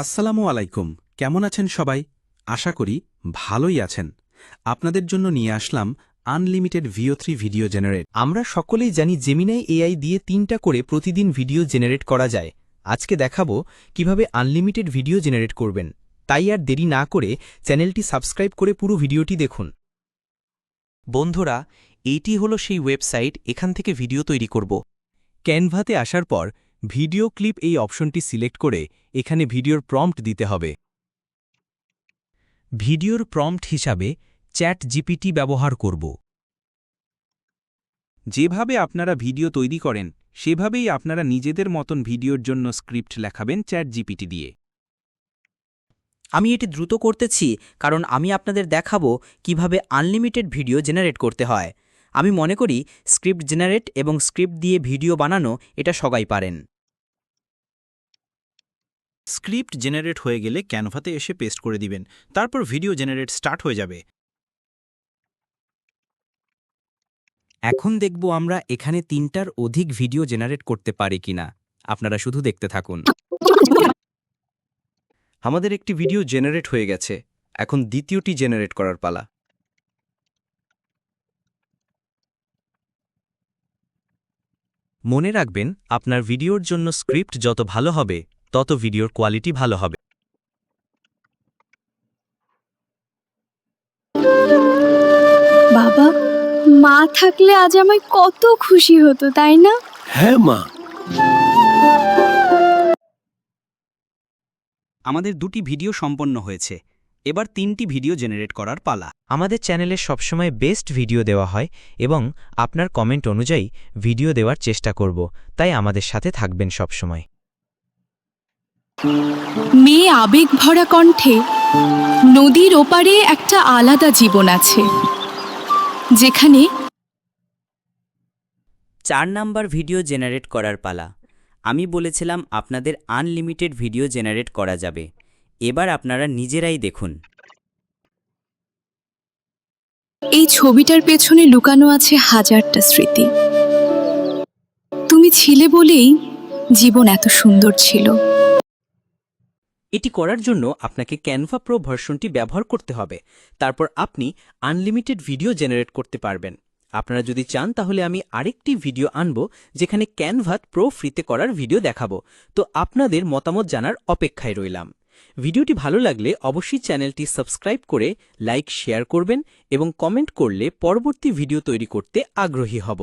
আসসালামু আলাইকুম। কেমন আছেন সবাই? আশা করি ভালোই আছেন। আপনাদের জন্য নিয়ে আসলাম unlimited Veo three video generate. আমরা সকলেই জানি জেমিনাই এআই দিয়ে তিনটা করে প্রতিদিন ভিডিও জেনারেট করা যায়। আজকে দেখাবো কীভাবে আনলিমিটেড ভিডিও জেনারেট করবেন। তাই আর দেরি না করে চ্যানেলটি সাবস্ক্রাইব করে পুরো ভিডিওটি দেখুন। বন্ধুরা এইটি হলো সেই ওয়েবসাইট এখান থেকে ভিডিও তৈরি করব। ক্যানভাতে আসার পর ভিডিও ক্লিপ এই অপশনটি সিলেক্ট করে এখানে ভিডিওর প্রম্পট দিতে হবে। ভিডিওর প্রম্পট হিসাবে চ্যাট জিপিটি ব্যবহার করব। যেভাবে আপনারা ভিডিও তৈরি করেন, সেভাবেই আপনারা নিজেদের মতন ভিডিওর জন্য স্ক্রিপ্ট লেখাবেন চ্যাট জিপিটি দিয়ে। আমি এটি দ্রুত করতেছি, কারণ আমি আপনাদের দেখাবো কীভাবে আনলিমিটেড ভিডিও জেনারেট করতে হয়। আমি মনে করি স্ক্রিপ্ট জেনারেট এবং স্ক্রিপ্ট দিয়ে ভিডিও বানানো এটা সবাই পারেন। স্ক্রিপ্ট জেনারেট হয়ে গেলে ক্যানভাতে এসে পেস্ট করে দিবেন তারপর ভিডিও জেনারেট স্টার্ট হয়ে যাবে। এখন দেখব আমরা এখানে তিনটার অধিক ভিডিও জেনারেট করতে পারি কিনা। আপনারা শুধু দেখতে থাকুন। আমাদের একটি ভিডিও জেনারেট হয়ে গেছে এখন দ্বিতীয়টি জেনারেট করার পালা। মনে রাখবেন আপনার ভিডিওর জন্য স্ক্রিপ্ট যত ভালো হবে তত ভিডিওর কোয়ালিটি ভালো হবে। বাবা মা থাকলে আজ আমায় কত খুশি হতো তাই না? হ্যাঁ মা। আমাদের দুটি ভিডিও সম্পন্ন হয়েছে। এবার তিনটি ভিডিও জেনারেট করার পালা। আমাদের চ্যানেলে সবসময় বেস্ট ভিডিও দেওয়া হয় এবং আপনার কমেন্ট অনুযায়ী ভিডিও দেওয়ার চেষ্টা করব তাই আমাদের সাথে থাকবেন সবসময়। মেয়ে আবেগ ভরা কণ্ঠে নদীর ওপারে একটা আলাদা জীবন আছে যেখানে চার নাম্বার ভিডিও জেনারেট করার পালা। আমি বলেছিলাম আপনাদের আনলিমিটেড ভিডিও জেনারেট করা যাবে। এবার আপনারা নিজেরাই দেখুন। এই ছবিটার পেছনে লুকানো আছে হাজারটা স্মৃতি। তুমি ছিলে বলেই জীবন এত সুন্দর ছিল। এটি করার জন্য আপনাকে ক্যানভা প্রো ভার্সনটি ব্যবহার করতে হবে। তারপর আপনি আনলিমিটেড ভিডিও জেনারেট করতে পারবেন। আপনারা যদি চান তাহলে আমি আরেকটি ভিডিও আনব যেখানে ক্যানভাত প্রো ফ্রিতে করার ভিডিও দেখাবো। তো আপনাদের মতামত জানার অপেক্ষায় রইলাম। ভিডিওটি ভালো লাগলে অবশ্যই চ্যানেলটি সাবস্ক্রাইব করে লাইক, শেয়ার করবেন এবং কমেন্ট করলে পরবর্তী ভিডিও তৈরি করতে আগ্রহী হব।